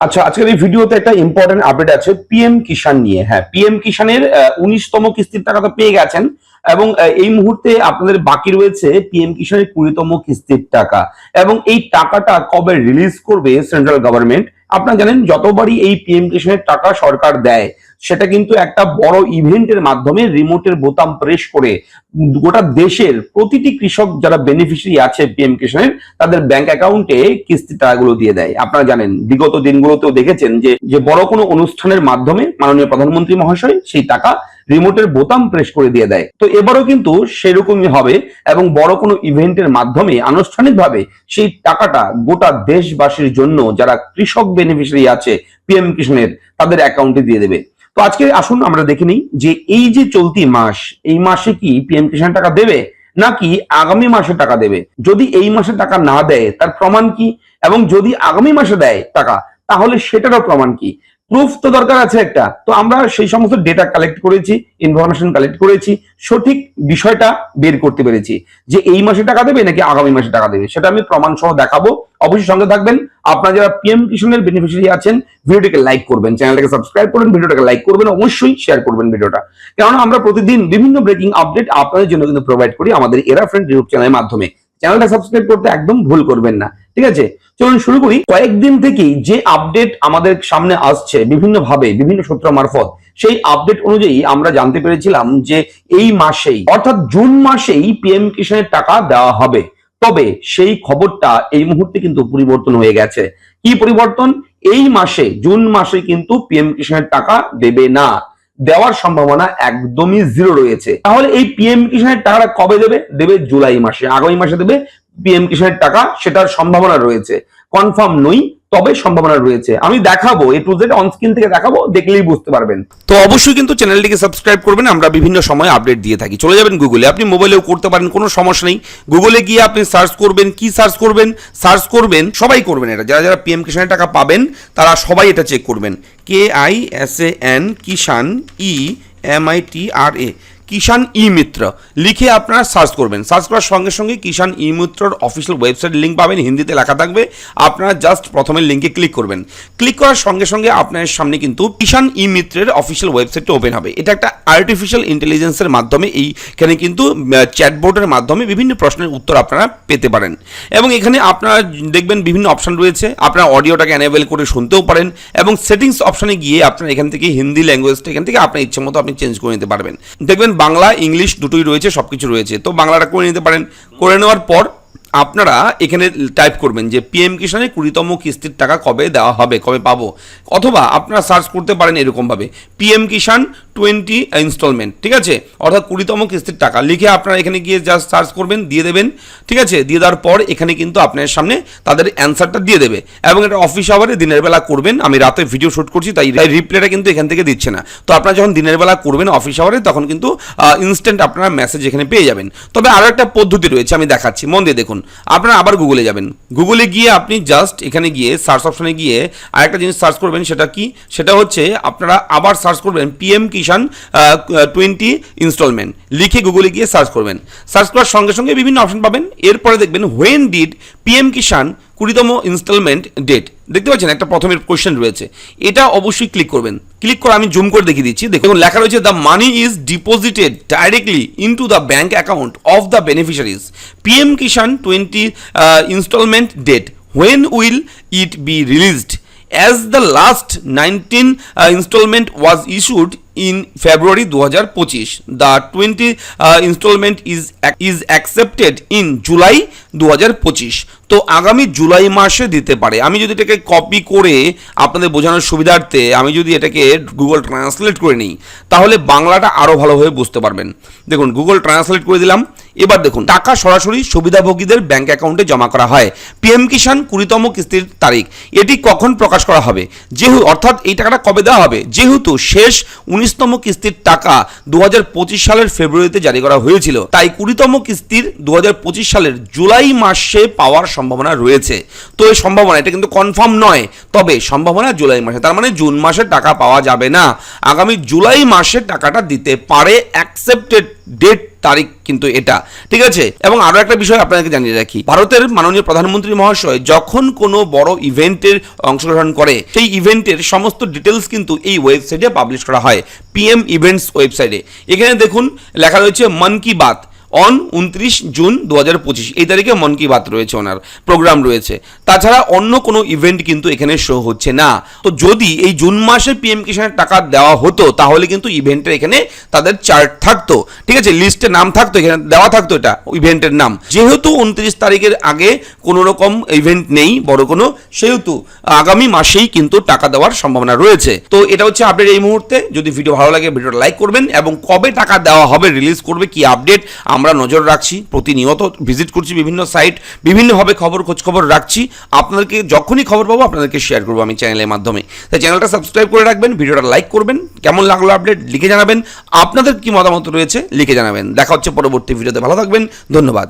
আচ্ছা আজকের এই ভিডিওতে একটা ইম্পর্টেন্ট আপডেট আছে পিএম কিষান নিয়ে। হ্যাঁ পিএম কিষানের উনিশতম কিস্তির টাকা তো পেয়ে গেছেন এবং এই মুহূর্তে আপনাদের বাকি রয়েছে পিএম কিষানের কুড়িতম কিস্তির টাকা। এবং এই টাকাটা কবে রিলিজ করবে সেন্ট্রাল গভর্নমেন্ট আপনারা জানেন, যতবারই এই পিএম কিষণের টাকা সরকার দেয়, সেটা কিন্তু একটা বড় ইভেন্টের মাধ্যমে রিমোটের বোতাম প্রেস করে গোটা দেশের প্রতিটি কৃষক যারা বেনিফিশিয়ারি আছে পিএম কিষণের তাদের ব্যাংক অ্যাকাউন্টে কিস্তি টাকাগুলো দিয়ে দেয়। আপনারা জানেন, বিগত দিনগুলোতেও দেখেছেন যে যে বড় কোনো অনুষ্ঠানের মাধ্যমে মাননীয় প্রধানমন্ত্রী মহাশয় সেই টাকা রিমোটের বোতাম প্রেস করে দিয়ে দেয়। তো এবারও কিন্তু সেরকমই হবে এবং বড় কোনো ইভেন্টের মাধ্যমে আনুষ্ঠানিকভাবে সেই টাকাটা গোটা দেশবাসীর জন্য যারা কৃষক বেনিফিশিয়ারি আছে পিএম কিষানের তাদের অ্যাকাউন্টে দিয়ে দেবে। তো আজকে আসুন আমরা দেখে নিই যে এই যে চলতি মাস, এই মাসে কি পিএম কিষান টাকা দেবে নাকি আগামী মাসে টাকা দেবে? যদি এই মাসে টাকা না দেয়, তার প্রমাণ কি? এবং যদি আগামী মাসে দেয় টাকা, তাহলে সেটারও প্রমাণ কি? প্রুফ তো দরকার আছে একটা। তো আমরা সেই সমস্ত ডেটা কালেক্ট করেছি ইনফরমেশন কালেক্ট করেছি, সঠিক বিষয়টা বের করতে পেরেছি। যে এই মাসে টাকা দেবে নাকি আগামী মাসে টাকা দেবে, সেটা আমি প্রমাণ সহ দেখাবো। অবশ্যই সঙ্গে থাকবেন। আপনারা যারা পিএম কিষণের বেনিফিশিয়ারি আছেন, ভিডিওটিকে লাইক করবেন, চ্যানেলটাকে সাবস্ক্রাইব করবেন ভিডিওটাকে লাইক করবেন, অবশ্যই শেয়ার করবেন ভিডিওটা। কেননা আমরা প্রতিদিন বিভিন্ন ব্রেকিং আপডেট আপনাদের জন্য কিন্তু প্রোভাইড করি আমাদের এরা ফ্রেন্ড ইউটিউব চ্যানেলের মাধ্যমে। চ্যানেলটা সাবস্ক্রাইব করতে একদম ভুল করবেন না, ঠিক আছে? চলুন শুরু করি। কয়েকদিন থেকেই যে আপডেট আমাদের সামনে আসছে বিভিন্ন ভাবে বিভিন্ন সূত্র মারফত, সেই আপডেট অনুযায়ী আমরা জানতে পেরেছিলাম যে এই মাসেই, অর্থাৎ জুন মাসেই পিএম কিষানের টাকা দেওয়া হবে। তবে সেই খবরটা এই মুহূর্তে কিন্তু পরিবর্তন হয়ে গেছে। কি পরিবর্তন? এই মাসে, জুন মাসে কিন্তু পিএম কিষানের টাকা দেবে না। দেওয়ার সম্ভাবনা একদমই জিরো রয়েছে। তাহলে এই পিএম কিষানের টাকাটা কবে দেবে? দেবে জুলাই মাসে। আগামী মাসে দেবে পিএম কিষানের টাকা। সেটার সম্ভাবনা রয়েছে। কনফার্ম নই। তবে সম্ভাবনা রয়েছে। আমি দেখাবো A to Z on screen থেকে দেখাবো, দেখলেই বুঝতে পারবেন। তো অবশ্যই কিন্তু চ্যানেলটিকে সাবস্ক্রাইব করবেন, আমরা বিভিন্ন সময় আপডেট দিয়ে থাকি। চলে যাবেন গুগলে আপনি মোবাইলেও করতে পারেন, কোনো সমস্যা নেই। গুগলে গিয়ে আপনি সার্চ করবেন, কি সার্চ করবেন? সার্চ করবেন, সবাই করবেন এটা। যারা যারা পিএম কিষানের টাকা পাবেন, তারা সবাই এটা চেক করবেন। K I S A N Kisan e M I T R A Kisan e Mitra লিখে আপনারা সার্চ করবেন। সার্চ করার সঙ্গে সঙ্গে কিষান ই মিত্রর অফিসিয়াল ওয়েবসাইট লিঙ্ক পাবেন। হিন্দিতে লেখা থাকবে। আপনারা জাস্ট প্রথমে লিঙ্কে ক্লিক করবেন। ক্লিক করার সঙ্গে সঙ্গে আপনার সামনে কিন্তু কিষান ই মিত্রের অফিসিয়াল ওয়েবসাইটটা ওপেন হবে। এটা একটা আর্টিফিশিয়াল ইন্টেলিজেন্সের মাধ্যমে এইখানে কিন্তু চ্যাটবোর্ডের মাধ্যমে বিভিন্ন প্রশ্নের উত্তর আপনারা পেতে পারেন। এবং এখানে আপনারা দেখবেন বিভিন্ন অপশন রয়েছে। আপনারা অডিওটাকে অ্যানেবেল করে শুনতেও পারেন। এবং সেটিংস অপশানে গিয়ে আপনারা এখান থেকে হিন্দি ল্যাঙ্গুয়েজটা এখান থেকে আপনার ইচ্ছে মতো আপনি চেঞ্জ করে নিতে পারবেন। দেখবেন বাংলা, ইংলিশ দুটোই রয়েছে সব কিছু রয়েছে। তো বাংলাটা করে নিতে পারেন। করে নেওয়ার পর আপনারা এখানে টাইপ করবেন যে পিএম কিষানের কুড়িতম কিস্তির টাকা কবে দেওয়া হবে, কবে পাবো? অথবা আপনারা সার্চ করতে পারেন এরকমভাবে পিএম কিষাণ টোয়েন্টি ইনস্টলমেন্ট ঠিক আছে? অর্থাৎ কুড়িতম কিস্তির টাকা। লিখে আপনারা এখানে গিয়ে জাস্ট সার্চ করবেন, দিয়ে দেবেন, ঠিক আছে? দিয়ে দেওয়ার পর এখানে কিন্তু আপনার সামনে তাদের অ্যান্সারটা দিয়ে দেবে। এবং এটা অফিস আওয়ারে দিনের বেলা করবেন। আমি রাতে ভিডিও শ্যুট করছি, তাই রিপ্লাইটা কিন্তু এখান থেকে দিচ্ছে না। তো আপনারা যখন দিনের বেলা করবেন অফিস আওয়ারে তখন কিন্তু ইনস্ট্যান্ট আপনারা মেসেজ এখানে পেয়ে যাবেন। তবে আরও একটা পদ্ধতি রয়েছে, আমি দেখাচ্ছি। মন দিয়ে দেখুন। আপনারা আবার গুগলে যাবেন। গুগলে গিয়ে আপনি জাস্ট এখানে গিয়ে সার্চ অপশানে গিয়ে আরেকটা জিনিস সার্চ করবেন, সেটা কি? সেটা হচ্ছে আপনারা আবার সার্চ করবেন পিএম কিষান টোয়েন্টি ইনস্টলমেন্ট লিখে গুগলে গিয়ে সার্চ করবেন। সার্চ করার সঙ্গে সঙ্গে বিভিন্ন অপশন পাবেন। এরপরে দেখবেন হোয়েন ডিড পিএম কিষান কুড়িতম ইনস্টলমেন্ট ডেট দেখতে পাচ্ছেন একটা প্রথমের কোয়েশ্চেন রয়েছে। এটা অবশ্যই ক্লিক করবেন। ক্লিক করে আমি জুম করে দেখিয়ে দিচ্ছি। দেখুন লেখা রয়েছে the money is deposited directly into the bank account of the beneficiaries PM Kisan twenty instalment date when will it be released as the last 19 uh, installment was issued in February 2025 the 20 uh, installment is is accepted in July 2025 তো আগামী জুলাই মাসে দিতে পারে। আমি যদি এটাকে copy করে আপনাদের বোঝানোর সুবিধার্থে আমি যদি এটাকে গুগল ট্রান্সলেট করে নিই তাহলে বাংলাটা আরও ভালোভাবে বুঝতে পারবেন। দেখুন গুগল ট্রান্সলেট করে দিলাম। এবার দেখুন টাকা সরাসরি সুবিধাভোগীদের ব্যাংক অ্যাকাউন্টে জমা করা হয়। পিএম কিষাণ কুড়িতম কিস্তির তারিখ। এটি কখন প্রকাশ করা হবে? যেহেতু অর্থাৎ এই টাকাটা কবে দেওয়া হবে? যেহেতু শেষ উনিশতম কিস্তির টাকা দুহাজার পঁচিশ সালের ফেব্রুয়ারিতে জারি করা হয়েছিল। তাই কুড়িতম কিস্তির দু হাজার পঁচিশ সালের জুলাই মাসে পাওয়ার সম্ভাবনা রয়েছে। তো এই সম্ভাবনা, এটা কিন্তু কনফার্ম নয়। তবে সম্ভাবনা জুলাই মাসে, তার মানে জুন মাসে টাকা পাওয়া যাবে না। আগামী জুলাই মাসে টাকাটা দিতে পারে অ্যাকসেপ্টেড ডেট তারিখ কিন্তু এটা। ঠিক আছে? এবং আরও একটা বিষয় আপনাদেরকে জানিয়ে রাখি। ভারতের মাননীয় প্রধানমন্ত্রী মহাশয় যখন কোনো বড় ইভেন্টের অংশগ্রহণ করে, সেই ইভেন্টের সমস্ত ডিটেলস কিন্তু এই ওয়েবসাইটে পাবলিশ করা হয় পিএম ইভেন্টস ওয়েবসাইটে এখানে দেখুন, লেখা রয়েছে মন কি বাত। অন উনত্রিশ জুন দু হাজার পঁচিশ। এই তারিখে মন কি বাত রয়েছে ওনার প্রোগ্রাম রয়েছে। তাছাড়া অন্য কোনো ইভেন্ট কিন্তু এখানে শো হচ্ছে না। তো যদি এই জুন মাসে পিএম কিষানের টাকা দেওয়া হতো, তাহলে কিন্তু ইভেন্টের এখানে তাদের চার্ট থাকতো। ঠিক আছে লিস্টে নাম থাকতো, এখানে দেওয়া থাকতো এটা ইভেন্টের নাম। যেহেতু উনত্রিশ তারিখের আগে কোনো রকম ইভেন্ট নেই, বড় কোনো, সেহেতু আগামী মাসেই কিন্তু টাকা দেওয়ার সম্ভাবনা রয়েছে। তো এটা হচ্ছে আপডেট এই মুহূর্তে। যদি ভিডিও ভালো লাগে ভিডিওটা লাইক করবেন এবং কবে টাকা দেওয়া হবে রিলিজ করবে, কি আপডেট আমরা নজর রাখছি, প্রতিনিয়ত ভিজিট করছি বিভিন্ন সাইট বিভিন্নভাবে খবর, খোঁজখবর রাখছি। আপনাদেরকে যখনই খবর পাবো, আপনাদেরকে শেয়ার করব আমি চ্যানেলের মাধ্যমে। তাই চ্যানেলটা সাবস্ক্রাইব করে রাখবেন, ভিডিওটা লাইক করবেন, কেমন লাগল আপডেট লিখে জানাবেন। আপনাদের কি মতামত রয়েছে, লিখে জানাবেন। দেখা হচ্ছে পরবর্তী ভিডিওতে ভালো থাকবেন, ধন্যবাদ।